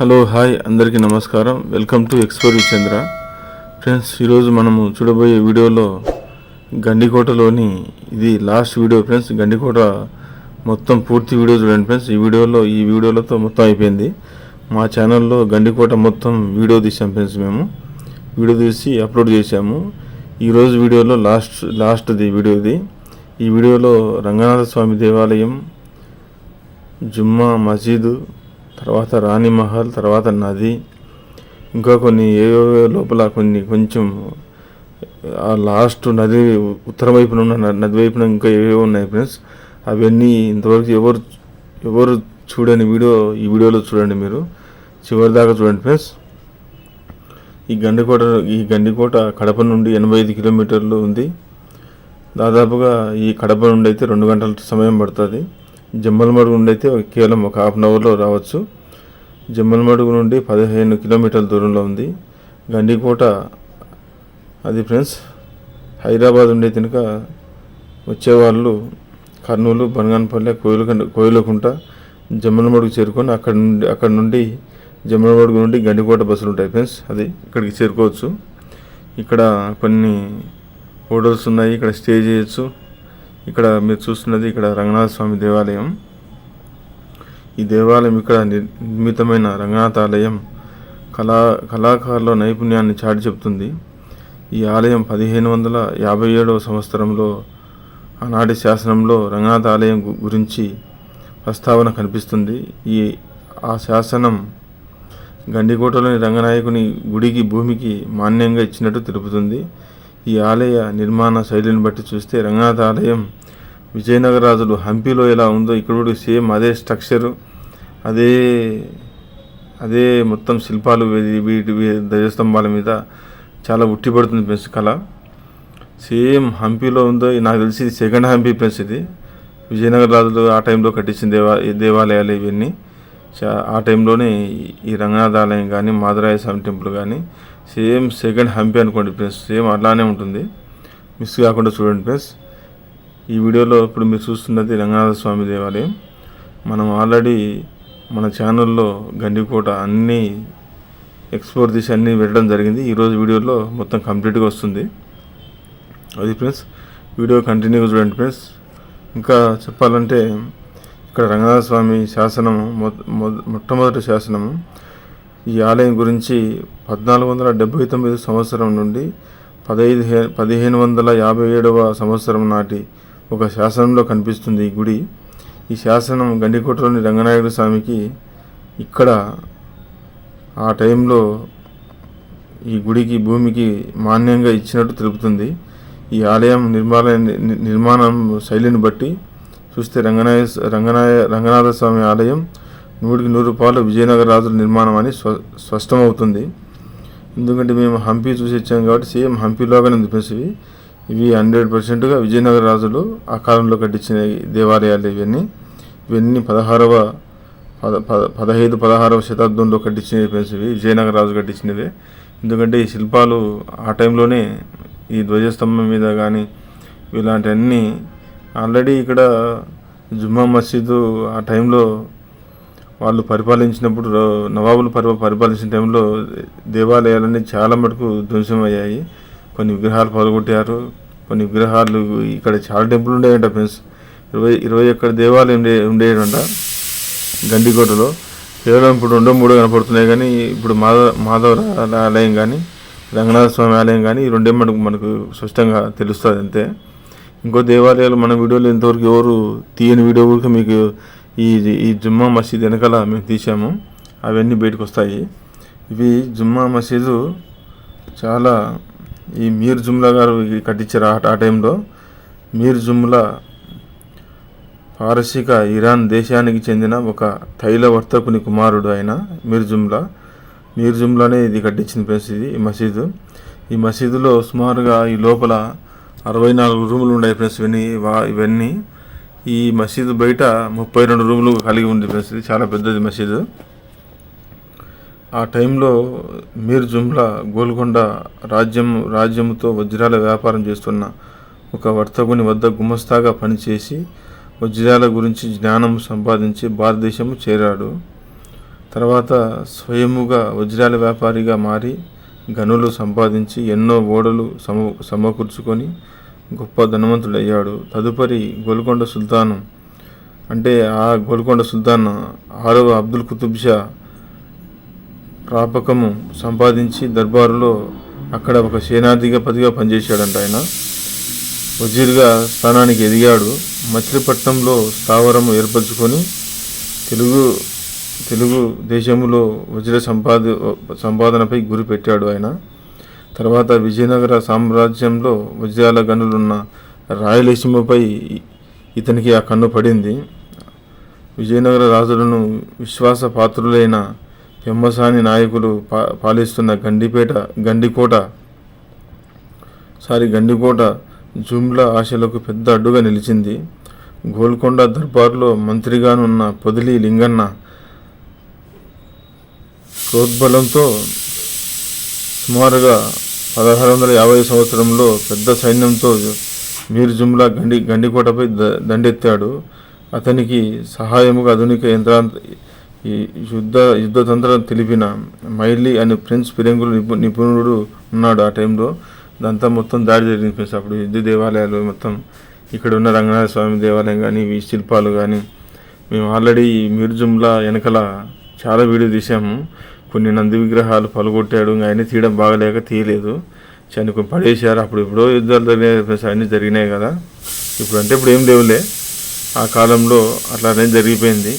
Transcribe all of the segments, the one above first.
Hello hi అందరికీ నమస్కారం. Welcome to explore Chandra friends ఈరోజు మనము చూడబోయే వీడియోలో గండికోటలోని ఇది లాస్ట్ వీడియో ఫ్రెండ్స్ గండికోట మొత్తం పూర్తి వీడియో చూడండి ఫ్రెండ్స్. ఈ వీడియోలో ఈ వీడియోలతో మొత్తం అయిపోయింది. మా ఛానల్లో గండికోట మొత్తం వీడియో తీసాం ఫ్రెండ్స్ మేము. వీడియో తీసి అప్లోడ్ చేశాము. ఈరోజు వీడియోలో లాస్ట్ లాస్ట్ది వీడియోది ఈ వీడియోలో రంగనాథ స్వామి దేవాలయం జుమ్మా మసీదు తర్వాత రాణి మహల్ తర్వాత నది ఇంకా కొన్ని ఏవేవో లోపల కొన్ని కొంచెం ఆ లాస్ట్ నది ఉత్తర వైపున ఉన్న నది వైపున ఇంకా ఏవేవో ఉన్నాయి ఫ్రెండ్స్. అవన్నీ ఇంతవరకు ఎవరు ఎవరు చూడని వీడియో ఈ వీడియోలో చూడండి మీరు. చివరి దాకా చూడండి ఫ్రెండ్స్. ఈ గండికోట ఈ గండికోట కడప నుండి ఎనభై ఐదు కిలోమీటర్లు ఉంది. దాదాపుగా ఈ కడప నుండి అయితే రెండు గంటల సమయం పడుతుంది. జమ్మలమడుగు నుండి అయితే కేవలం ఒక హాఫ్ అన్ అవర్లో రావచ్చు. జమ్మలమడుగు నుండి పదిహేను కిలోమీటర్ల దూరంలో ఉంది. గండికోట అది ఫ్రెండ్స్ హైదరాబాద్ ఉండే తినక వచ్చేవాళ్ళు కర్నూలు బనగానపల్లె కోయిలకుంట కోయిలకుంట జమ్మలమడుగు చేరుకొని అక్కడ నుండి అక్కడ నుండి జమ్మలమడుగు నుండి గండికోట బస్సులు ఉంటాయి ఫ్రెండ్స్. అది ఇక్కడికి చేరుకోవచ్చు. ఇక్కడ కొన్ని హోటల్స్ ఉన్నాయి. ఇక్కడ స్టే చేయొచ్చు. ఇక్కడ మీరు చూస్తున్నది ఇక్కడ రంగనాథ స్వామి దేవాలయం. ఈ దేవాలయం ఇక్కడ నిర్మితమైన రంగనాథ ఆలయం కళా కళాకారుల నైపుణ్యాన్ని చాటి చెప్తుంది. ఈ ఆలయం పదిహేను వందల యాభై ఏడవ సంవత్సరంలో ఆనాటి శాసనంలో రంగనాథ ఆలయం గురించి ప్రస్తావన కనిపిస్తుంది. ఈ ఆ శాసనం గండికోటలోని రంగనాయకుని గుడికి భూమికి మాన్యంగా ఇచ్చినట్టు తెలుపుతుంది. ఈ ఆలయ నిర్మాణ శైలిని బట్టి చూస్తే రంగనాథ ఆలయం విజయనగర రాజులు హంపీలో ఎలా ఉందో ఇక్కడ కూడా సేమ్ అదే స్ట్రక్చరు అదే అదే మొత్తం శిల్పాలు వీటి ధ్వజస్తంభాల మీద చాలా ఉట్టిపడుతుంది ఫ్రెండ్స్ కళ. సేమ్ హంపీలో ఉందో నాకు తెలిసి ఇది సెకండ్ హంపీ ఫ్రెండ్స్ ఇది. విజయనగర రాజులు ఆ టైంలో కట్టించిన దేవా దేవాలయాలు ఇవన్నీ. ఆ టైంలోనే ఈ- రంగనాథ ఆలయం కానీ మాదరాయ స్వామి టెంపుల్ కానీ సేమ్ సెకండ్ హంపీ అనుకోండి ఫ్రెండ్స్ సేమ్ అలానే ఉంటుంది. మిస్ కాకుండా చూడండి ఫ్రెండ్స్. ఈ వీడియోలో ఇప్పుడు మీరు చూస్తున్నది రంగనాథ స్వామి దేవాలయం. మనం ఆల్రెడీ మన ఛానల్లో గండికోట అన్నీ ఎక్స్ప్లోర్ చేసి అన్నీ వెళ్ళడం జరిగింది. ఈరోజు వీడియోలో మొత్తం కంప్లీట్గా వస్తుంది. అది ఫ్రెండ్స్ వీడియో కంటిన్యూగా చూడండి ఫ్రెండ్స్. ఇంకా చెప్పాలంటే ఇక్కడ రంగనాథ స్వామి శాసనం మొ- మొట్టమొదటి శాసనము ఈ ఆలయం గురించి పద్నాలుగు వందల డెబ్భై తొమ్మిది సంవత్సరం నుండి పదహైదు పదిహేను వందల యాభై ఏడవ సంవత్సరం నాటి ఒక శాసనంలో కనిపిస్తుంది ఈ గుడి. ఈ శాసనం గండికోటలోని రంగనాయకుడు స్వామికి ఇక్కడ ఆ టైంలో ఈ గుడికి భూమికి మాన్యంగా ఇచ్చినట్టు తెలుపుతుంది. ఈ ఆలయం నిర్మాణ నిర్మాణం శైలిని బట్టి చూస్తే రంగనాయ రంగనాయ రంగనాథ స్వామి ఆలయం నూటికి నూరు రూపాయలు విజయనగర రాజుల నిర్మాణం అని స్వ స్పష్టమవుతుంది. ఎందుకంటే మేము హంపి చూసి వచ్చాం కాబట్టి సేమ్ హంపీలోగానే ఉంది ఇవి హండ్రెడ్ పర్సెంట్గా విజయనగర రాజులు ఆ కాలంలో కట్టించిన దేవాలయాలు ఇవన్నీ. ఇవన్నీ పదహారవ పద పద పదహైదు పదహారవ శతాబ్దంలో కట్టించినవి ఫ్రెండ్స్ ఇవి. విజయనగర రాజు కట్టించినవే. ఎందుకంటే ఈ శిల్పాలు ఆ టైంలోనే ఈ ధ్వజస్తంభం మీద కానీ ఇలాంటివన్నీ ఆల్రెడీ ఇక్కడ జుమ్మా మసీదు ఆ టైంలో వాళ్ళు పరిపాలించినప్పుడు నవాబులు పరి పరిపాలించిన టైంలో దేవాలయాలన్నీ చాలా మటుకు ధ్వంసమయ్యాయి. కొన్ని విగ్రహాలు పగలగొట్టారు కొన్ని విగ్రహాలు ఇక్కడ చాలా టెంపుల్ ఉండేయంట ఫ్రెండ్స్. ఇరవై ఇరవై ఒక్క దేవాలయం ఉండే ఉండేయంట గండికోటలో. కేవలం ఇప్పుడు రెండో మూడో కనపడుతున్నాయి కానీ ఇప్పుడు మాధవ మాధవ ఆలయం కానీ రంగనాథ స్వామి ఆలయం కానీ ఈ రెండే మనకు మనకు స్పష్టంగా తెలుస్తుంది అంతే. ఇంకో దేవాలయాలు మన వీడియోలో ఇంతవరకు ఎవరు తీయని వీడియో కూడా మీకు ఈ ఈ జుమ్మా మసీద్ వెనకాల మేము తీసాము అవన్నీ బయటకు వస్తాయి. ఇవి జుమ్మా మసీదు చాలా ఈ మీర్ జుమ్లా గారు కట్టించారు ఆ టైంలో. మీర్ జుమ్లా పారసీక ఇరాన్ దేశానికి చెందిన ఒక తైల వర్తకుని కుమారుడు ఆయన మీర్ జుమ్లా. మీర్ జుమ్లానే ఇది కట్టించిన ప్లేస్ ఇది ఈ మసీదు. ఈ మసీదులో సుమారుగా ఈ లోపల అరవై నాలుగు రూములు ఉన్నాయి ఫ్రెండ్స్ ఇవన్నీ వా- ఇవన్నీ. ఈ మసీదు బయట ముప్పై రెండు రూములు కలిగి ఉంది ఫ్రెండ్స్ ఇది చాలా పెద్దది మసీదు. ఆ టైంలో మీర్ జుమ్లా గోల్కొండ రాజ్యం రాజ్యంతో వజ్రాల వ్యాపారం చేస్తున్న ఒక వర్తకుని వద్ద గుమస్తాగా పనిచేసి వజ్రాల గురించి జ్ఞానం సంపాదించి భారతదేశం చేరాడు. తర్వాత స్వయముగా వజ్రాల వ్యాపారిగా మారి గనులు సంపాదించి ఎన్నో ఓడలు సమ సమకూర్చుకొని గొప్ప ధనవంతుడయ్యాడు. తదుపరి గోల్కొండ సుల్తాను అంటే ఆ గోల్కొండ సుల్తాన్ ఆరవ అబ్దుల్ కుతుబ్ షా ప్రాపకము సంపాదించి దర్బారులో అక్కడ ఒక సేనాధిగా పదిగా పనిచేశాడంట ఆయన. వజీర్గా స్థానానికి ఎదిగాడు. మచిలీపట్నంలో స్థావరము ఏర్పరచుకొని తెలుగు తెలుగు దేశంలో వజ్ర సంపాద సంపాదనపై గురి పెట్టాడు ఆయన. తర్వాత విజయనగర సామ్రాజ్యంలో వజ్రాల గనులున్న రాయలసీమపై ఇతనికి ఆ కన్ను పడింది. విజయనగర రాజులను విశ్వాస పాత్రులైన పెమ్మసాని నాయకులు పా పాలిస్తున్న గండిపేట గండికోట. సారి గండికోట జుమ్లా ఆశలకు పెద్ద అడ్డుగా నిలిచింది. గోల్కొండ దర్బార్లో మంత్రిగానున్న పొదిలి లింగన్న ప్రోద్బలంతో సుమారుగా పదహారు వందల యాభై సంవత్సరంలో పెద్ద సైన్యంతో మీర్ జుమ్లా గండి గండికోటపై ద దండెత్తాడు. అతనికి సహాయముగా ఆధునిక యంత్రాంత ఈ యుద్ధ యుద్ధ తంత్రం తెలిపిన మైలీ అనే ఫ్రెంచ్ ఫిరంగులు నిపు నిపుణుడు ఉన్నాడు ఆ టైంలో. దాంతో మొత్తం దాడి జరిగింది ఫ్రెండ్స్. అప్పుడు యుద్ధ దేవాలయాలు మొత్తం ఇక్కడ ఉన్న రంగనాథ స్వామి దేవాలయం కానీ ఈ శిల్పాలు కానీ మేము ఆల్రెడీ మీర్ వెనకల చాలా వీడియో తీసాము కొన్ని నంది విగ్రహాలు పలుగొట్టాడు. ఇంకా ఆయన తీయడం బాగలేక తీయలేదు. చని పడేశారు. అప్పుడు ఎప్పుడో యుద్ధాలు జరిగినాయి ఫ్రెండ్స్. అన్నీ జరిగినాయి కదా. ఇప్పుడు అంటే ఇప్పుడు ఏం లేవులే. ఆ కాలంలో అట్లా అనేది జరిగిపోయింది.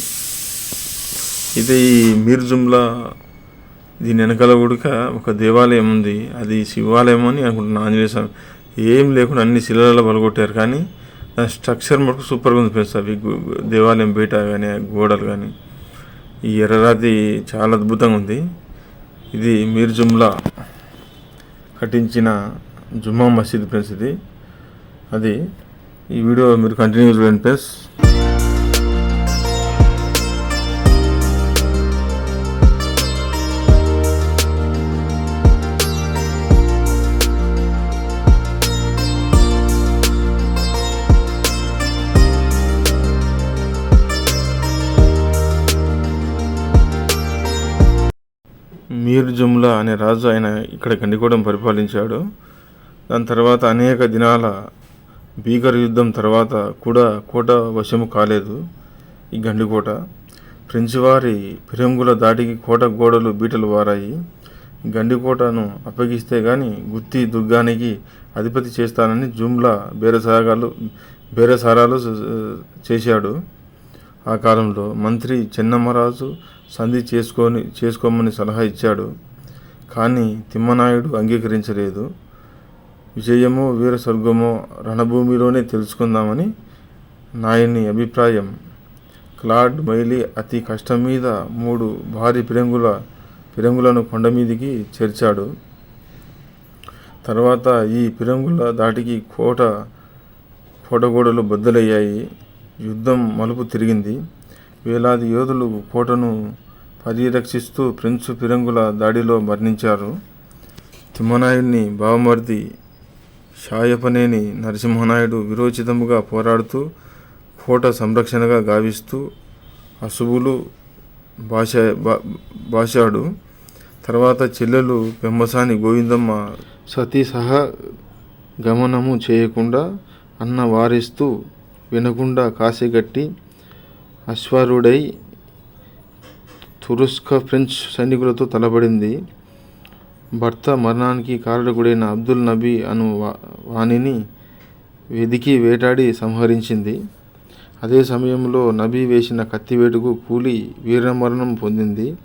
ఇది ఈ మీర్ జుమ్లా దీని వెనకాల కూడా ఒక దేవాలయం ఉంది. అది శివాలయం అని అనుకుంటున్నాను ఆంజనేయ స్వామి. ఏం లేకుండా అన్ని శిలలలో పలగొట్టారు. కానీ దాని స్ట్రక్చర్ మటుకు సూపర్గా ఉంది ఫ్రెండ్స్. అవి దేవాలయం బయట కానీ గోడలు కానీ ఈ ఎర్రరాతి చాలా అద్భుతంగా ఉంది. ఇది మీర్ జుమ్లా కట్టించిన జుమ్మా మసీద్ ఫ్రెండ్స్ ఇది. అది ఈ వీడియో మీరు కంటిన్యూ చూడండి ఫ్రెండ్స్. మీర్ జుమ్లా అనే రాజు ఆయన ఇక్కడ గండికోటం పరిపాలించాడు. దాని తర్వాత అనేక దినాల భీకర యుద్ధం తర్వాత కూడా కోట వశము కాలేదు ఈ గండికోట. ఫ్రెంచ్ వారి ఫిరంగుల దాటికి కోట గోడలు బీటలు వారాయి. గండికోటను అప్పగిస్తే కానీ గుత్తి దుర్గానికి అధిపతి చేస్తానని జుమ్లా బేరసాగాలు బేరసారాలు చేశాడు. ఆ కాలంలో మంత్రి చెన్నమ్మరాజు సంధి చేసుకొని చేసుకోమని సలహా ఇచ్చాడు. కానీ తిమ్మనాయుడు అంగీకరించలేదు. విజయమో వీర స్వర్గమో రణభూమిలోనే తెలుసుకుందామని నాయని అభిప్రాయం. క్లాడ్ మైలీ అతి కష్టం మీద మూడు భారీ పిరంగుల పిరంగులను కొండ మీదికి చేర్చాడు. తర్వాత ఈ పిరంగుల దాటికి కోట కోటగోడలు బద్దలయ్యాయి. యుద్ధం మలుపు తిరిగింది. వేలాది యోధులు కోటను పరిరక్షిస్తూ ఫ్రెంచ్ ఫిరంగుల దాడిలో మరణించారు. తిమ్మనాయుడిని బావమర్ది షాయపనేని నరసింహనాయుడు విరోచితముగా పోరాడుతూ కోట సంరక్షణగా గావిస్తూ అశువులు భాష భాషాడు తర్వాత చెల్లెలు పెంబసాని గోవిందమ్మ సతీ సహా గమనము చేయకుండా అన్న వారిస్తూ వినకుండా కాసిగట్టి అశ్వారుడై తురుస్క ఫ్రెంచ్ సైనికులతో తలబడింది భర్త మరణానికి కారకుడైన అబ్దుల్ నబీ అను వాణిని వెదికి వేటాడి సంహరించింది. అదే సమయంలో నబీ వేసిన కత్తివేటుకు కూలి వీరమరణం పొందింది.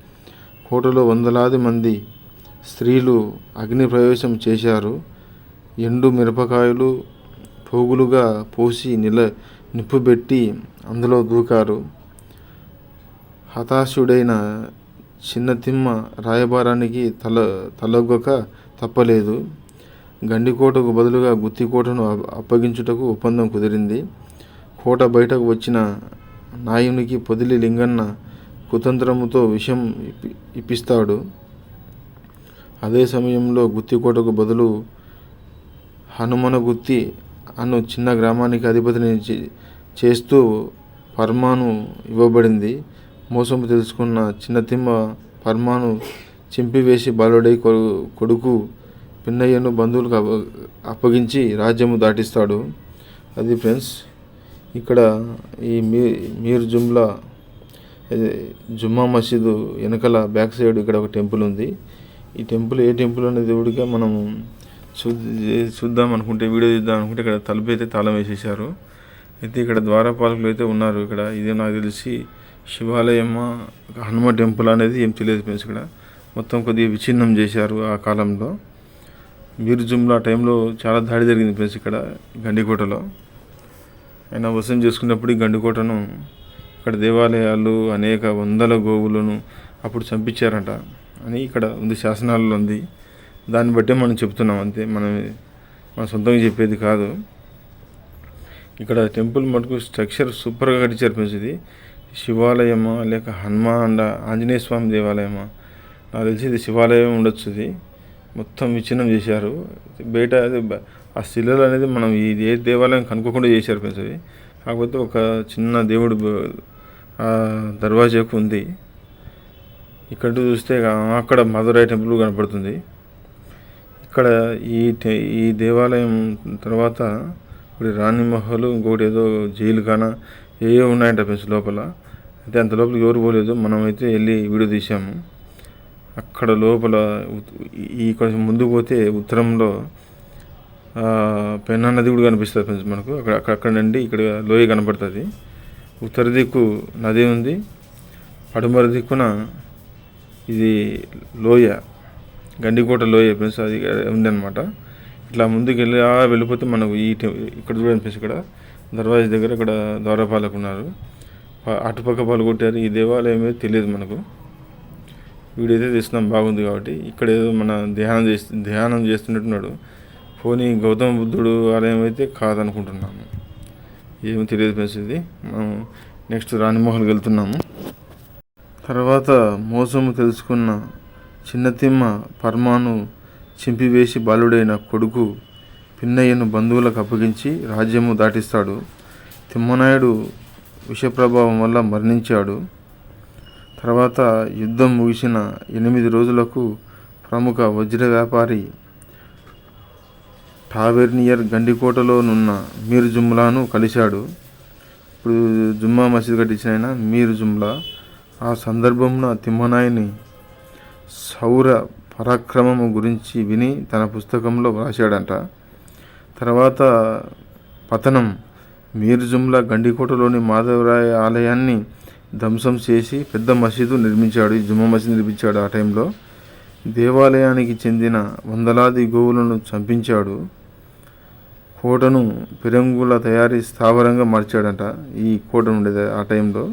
కోటలో వందలాది మంది స్త్రీలు అగ్ని ప్రవేశం చేశారు. ఎండు మిరపకాయలు పోగులుగా పోసి నిల నిప్పు పెట్టి అందులో దూకారు. హతాశుడైన చిన్న తిమ్మ రాయబారానికి తల తలొగ్గక తప్పలేదు. గండికోటకు బదులుగా గుత్తికోటను అప్పగించుటకు ఒప్పందం కుదిరింది. కోట బయటకు వచ్చిన నాయునికి పొదిలి లింగన్న కుతంత్రముతో విషం ఇప్పి ఇప్పిస్తాడు. అదే సమయంలో గుత్తికోటకు బదులు హనుమన గుత్తి అను చిన్న గ్రామానికి అధిపతిని చేస్తూ ఫర్మాను ఇవ్వబడింది. మోసము తెలుసుకున్న చిన్నతిమ్మ పర్మాను చింపివేసి బాలుడై కొడుకు పిన్నయ్యను బంధువులకు అప్ప అప్పగించి రాజ్యము దాటిస్తాడు. అది ఫ్రెండ్స్ ఇక్కడ ఈ మీ మీర్ జుమ్లా జుమ్మా మసీదు వెనకాల బ్యాక్ సైడ్ ఇక్కడ ఒక టెంపుల్ ఉంది. ఈ టెంపుల్ ఏ టెంపుల్ అనే దేవుడిగా మనం చూ చూద్దాం అనుకుంటే వీడియో చూద్దాం అనుకుంటే ఇక్కడ తలుపు అయితే తాళం వేసేసారు అయితే ఇక్కడ ద్వారపాలకులు అయితే ఉన్నారు ఇక్కడ. ఇది నాకు తెలిసి శివాలయమా హనుమ టెంపుల్ అనేది ఏం తెలియదు ఫ్రెండ్స్ ఇక్కడ. మొత్తం కొద్దిగా విచ్ఛిన్నం చేశారు ఆ కాలంలో. మీర్ జుమ్లా టైంలో చాలా దాడి జరిగింది ఫ్రెండ్స్ ఇక్కడ గండికోటలో. ఆయన వసం చేసుకున్నప్పుడు ఈ గండికోటను ఇక్కడ దేవాలయాలు అనేక వందల గోవులను అప్పుడు చంపించారంట. అని ఇక్కడ ఉంది శాసనాలలో ఉంది. దాన్ని బట్టే మనం చెప్తున్నాం అంతే. మనం మన సొంతంగా చెప్పేది కాదు. ఇక్కడ టెంపుల్ మటుకు స్ట్రక్చర్ సూపర్గా కట్టించారు ఫ్రెండ్స్ ఇది. శివాలయమా లేక హనుమాన్ ఆంజనేయ స్వామి దేవాలయమా? నాకు తెలిసి ఇది శివాలయం ఉండొచ్చు ఇది. మొత్తం విచ్ఛిన్నం చేశారు. బయట ఆ శిలలు అనేది మనం ఇది ఏ దేవాలయం కనుక్కోకుండా చేశారు ఫ్రెండ్స్ కాకపోతే ఒక చిన్న దేవుడు దర్వాజాకు ఉంది. ఇక్కడ చూస్తే అక్కడ మధురై టెంపుల్ కనపడుతుంది. ఇక్కడ ఈ ఈ దేవాలయం తర్వాత ఇప్పుడు రాణి మహల్ ఇంకోటి ఏదో జైలు కాన ఏవో ఉన్నాయంట ఫ్రెండ్స్ లోపల. అయితే అంత లోపలికి ఎవరు పోలేదు. మనమైతే వెళ్ళి వీడియో తీసాము అక్కడ లోపల ఈ కొంచెం ముందుకు పోతే ఉత్తరంలో పెన్నా నది కూడా కనిపిస్తుంది ఫ్రెండ్స్ మనకు. అక్కడ అక్కడ అక్కడ నుండి ఇక్కడ లోయ కనపడుతుంది. ఉత్తర దిక్కు నది ఉంది. పడమర దిక్కున ఇది లోయ. గండికోట లోయ ఫ్రెండ్స్ అది ఉందన్నమాట. ఇట్లా ముందుకు వెళ్ళి ఆ వెళ్ళిపోతే మనకు ఈ ఇక్కడ చూడండి ఇక్కడ దర్వాజా దగ్గర ఇక్కడ ద్వారపాలకు ఉన్నారు. అటుపక్క పాలు కొట్టారు. ఈ దేవాలయం ఏదో తెలియదు మనకు. వీడైతే అయితే తీస్తున్నాం బాగుంది కాబట్టి. ఇక్కడ ఏదో మన ధ్యానం చేస్తు ధ్యానం చేస్తున్నట్టున్నాడు. పోనీ గౌతమ బుద్ధుడు ఆలయం అయితే కాదనుకుంటున్నాము. ఏమి తెలియదు ఫ్రెండ్స్ ఇది. మనం నెక్స్ట్ రాణిమోహన్కి వెళ్తున్నాము. తర్వాత మోసము తెలుసుకున్న చిన్నతిమ్మ పర్మాను చింపివేసి బాలుడైన కొడుకు పిన్నయ్యను బంధువులకు అప్పగించి రాజ్యము దాటిస్తాడు. తిమ్మనాయుడు విషప్రభావం వల్ల మరణించాడు. తర్వాత యుద్ధం ముగిసిన ఎనిమిది రోజులకు ప్రముఖ వజ్ర వ్యాపారి టావెర్నియర్ గండికోటలోనున్న మీర్ జుమ్లాను కలిశాడు. ఇప్పుడు జుమ్మా మసీద్ కట్టించిన ఆయన మీర్ జుమ్లా. ఆ సందర్భంలో తిమ్మనాయుని సౌర పరాక్రమము గురించి విని తన పుస్తకంలో వ్రాశాడంట తర్వాత పతనం మీర్ జుమ్లా గండికోటలోని మాధవరాయ ఆలయాన్ని ధ్వంసం చేసి పెద్ద మసీదు నిర్మించాడు ఈ జుమ్మా మసీదు నిర్మించాడు ఆ టైంలో. దేవాలయానికి చెందిన వందలాది గోవులను చంపించాడు. కోటను పిరంగుల తయారీ స్థావరంగా మార్చాడంట ఈ కోట ఉండేది ఆ టైంలో.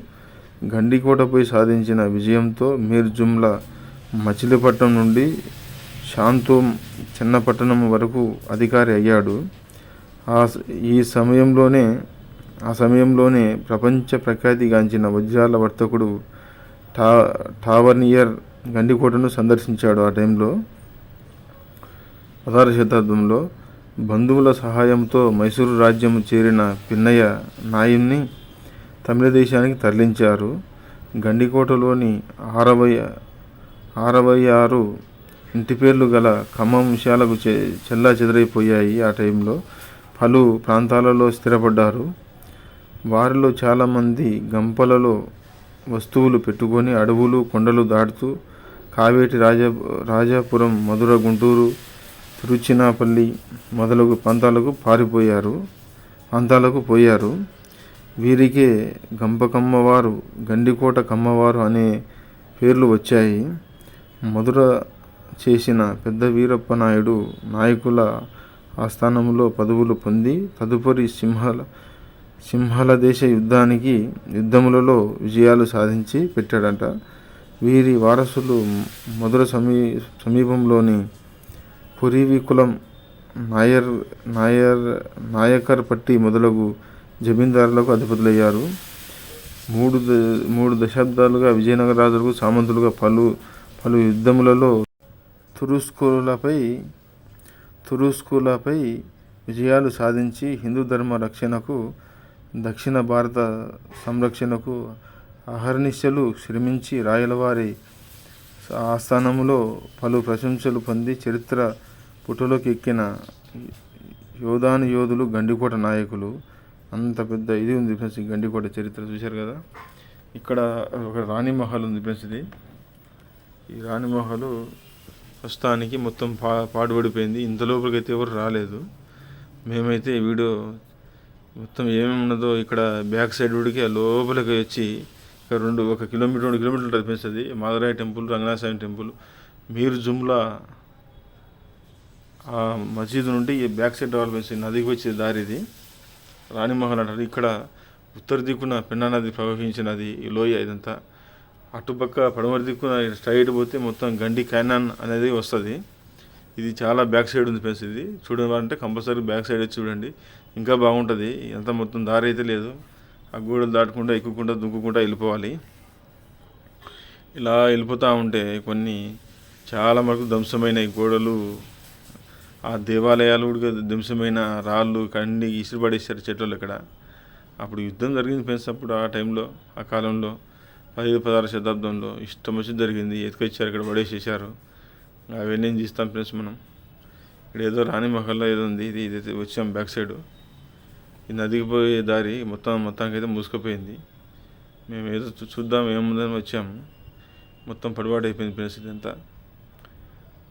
గండికోటపై సాధించిన విజయంతో మీర్ జుమ్లా మచిలీపట్నం నుండి శాంతోం చిన్నపట్టణం వరకు అధికారి అయ్యాడు. ఆ ఈ సమయంలోనే ఆ సమయంలోనే ప్రపంచ ప్రఖ్యాతిగాంచిన వజ్రాల వర్తకుడు టా టావర్నియర్ గండికోటను సందర్శించాడు. ఆ టైంలో పదహారు శతాబ్దంలో బంధువుల సహాయంతో మైసూరు రాజ్యం చేరిన పిన్నయ్య నాయుణ్ణి తమిళ దేశానికి తరలించారు. గండికోటలోని అరవై అరవై ఆరు ఇంటి పేర్లు గల ఖమ్మం విషయాలకు చె చెల్లా చెదరైపోయాయి ఆ టైంలో. పలు ప్రాంతాలలో స్థిరపడ్డారు. వారిలో చాలామంది గంపలలో వస్తువులు పెట్టుకొని అడవులు కొండలు దాటుతూ కావేటి రాజా రాజాపురం మధుర గుంటూరు తిరుచినాపల్లి మొదలగు ప్రాంతాలకు పారిపోయారు ప్రాంతాలకు పోయారు. వీరికే గంపకమ్మవారు గండికోట కమ్మవారు అనే పేర్లు వచ్చాయి. మధుర చేసిన పెద్ద వీరప్ప నాయుడు నాయకుల ఆస్థానంలో పదవులు పొంది తదుపరి సింహల సింహల దేశ యుద్ధానికి యుద్ధములలో విజయాలు సాధించి పెట్టాడట. వీరి వారసులు మధుర సమీ సమీపంలోని పురీవికులం నాయర్ నాయర్ నాయకర్ పట్టి మొదలగు జమీందారులకు అధిపతులయ్యారు. మూడు ద- మూడు దశాబ్దాలుగా విజయనగర రాజులకు సామంతులుగా పలు పలు యుద్ధములలో తురుస్కులపై తురుస్కులపై విజయాలు సాధించి హిందూ ధర్మ రక్షణకు దక్షిణ భారత సంరక్షణకు అహర్నిశలు శ్రమించి రాయలవారి ఆస్థానంలో పలు ప్రశంసలు పొంది చరిత్ర పుటలోకి ఎక్కిన యోధాను యోధులు గండికోట నాయకులు. అంత పెద్ద ఇది ఉంది ఫ్రెండ్స్ గండికోట చరిత్ర చూశారు కదా? ఇక్కడ ఒక రాణి మహల్ ఉంది ఫ్రెండ్స్ ఇది. ఈ రాణిమహలు ప్రస్తుతానికి మొత్తం పా పాడుపడిపోయింది ఇంత లోపలికి అయితే ఎవరు రాలేదు. మేమైతే వీడియో మొత్తం ఏమేమి ఉన్నదో ఇక్కడ బ్యాక్ సైడ్ ఉడికి ఆ లోపలికి వచ్చి ఇక్కడ రెండు ఒక కిలోమీటర్ రెండు కిలోమీటర్లు ఉంటుంది friends temple Ranganatha Swamy temple. మీరు జుమ్లా ఆ మసీదు నుండి ఈ బ్యాక్ సైడ్ రావాలి నదికి వచ్చే దారి ఇది రాణిమహల్ అంటారు. ఇక్కడ ఉత్తర దిక్కున పెన్నా నది ప్రవహించినది ఈ లోయ ఇదంతా. అటుపక్క పడమరి దిక్కున స్ట్రైట్ పోతే మొత్తం గండి క్యానాన్ అనేది వస్తుంది. ఇది చాలా బ్యాక్ సైడ్ ఉంది ఫ్రెండ్స్ ఇది. చూడాలంటే కంపల్సరీ బ్యాక్ సైడ్ వచ్చి చూడండి. ఇంకా బాగుంటుంది. అంతా మొత్తం దారి అయితే లేదు. ఆ గోడలు దాటుకుంటా ఎక్కుకుంటా దుక్కుకుంటా వెళ్ళిపోవాలి. ఇలా వెళ్ళిపోతూ ఉంటే కొన్ని చాలా మటుకు ధ్వంసమైన గోడలు ఆ దేవాలయాలు కూడా ధ్వంసమైన రాళ్ళు కండి ఇసురుపడేశారు చెట్లు ఇక్కడ అప్పుడు యుద్ధం జరిగింది ఫ్రెండ్స్ అప్పుడు ఆ టైంలో ఆ కాలంలో. పదిహేను పదహారు శతాబ్దంలో ఇష్టం వచ్చి జరిగింది. ఎత్తుకొచ్చారు ఇక్కడ పడేసేసారు అవన్నీ ఏం తీస్తాం ఫ్రెండ్స్ మనం. ఇక్కడ ఏదో రాణి మహల్లో ఏదో ఉంది. ఇది ఇదైతే వచ్చాం బ్యాక్ సైడ్. ఈ నదికి పోయే దారి మొత్తం మొత్తానికి అయితే మూసుకుపోయింది. మేము ఏదో చూ- చూద్దాం ఏముందని వచ్చాము మొత్తం పడిబాటు అయిపోయింది ఫ్రెండ్స్ ఇదంతా.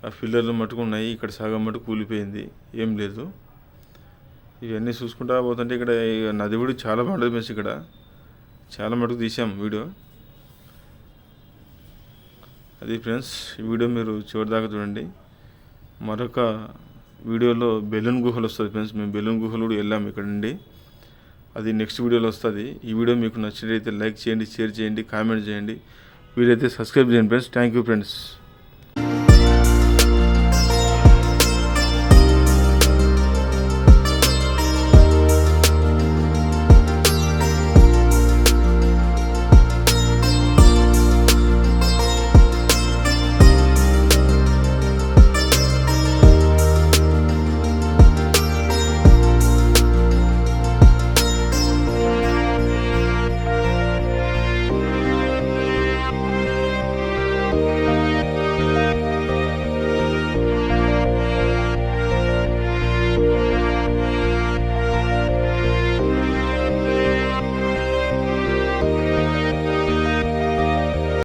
ఆ పిల్లర్లు మట్టుకు ఉన్నాయి. ఇక్కడ సగం మటుకు కూలిపోయింది. ఏం లేదు. ఇవన్నీ చూసుకుంటా పోతుంటే ఇక్కడ నది కూడా చాలా బాగుంటుంది ఫ్రెండ్స్ ఇక్కడ. చాలా మటుకు తీసాం వీడియో. అది ఫ్రెండ్స్ ఈ వీడియో మీరు చివరిదాకా చూడండి. మరొక వీడియోలో బెలూన్ గుహలు వస్తుంది ఫ్రెండ్స్. మేము బెలూన్ గుహలు కూడా వెళ్ళాము ఇక్కడ నుండి. అది నెక్స్ట్ వీడియోలో వస్తుంది. ఈ వీడియో మీకు నచ్చినట్లయితే లైక్ చేయండి షేర్ చేయండి కామెంట్ చేయండి. వీలైతే సబ్స్క్రైబ్ చేయండి ఫ్రెండ్స్. Thank you friends.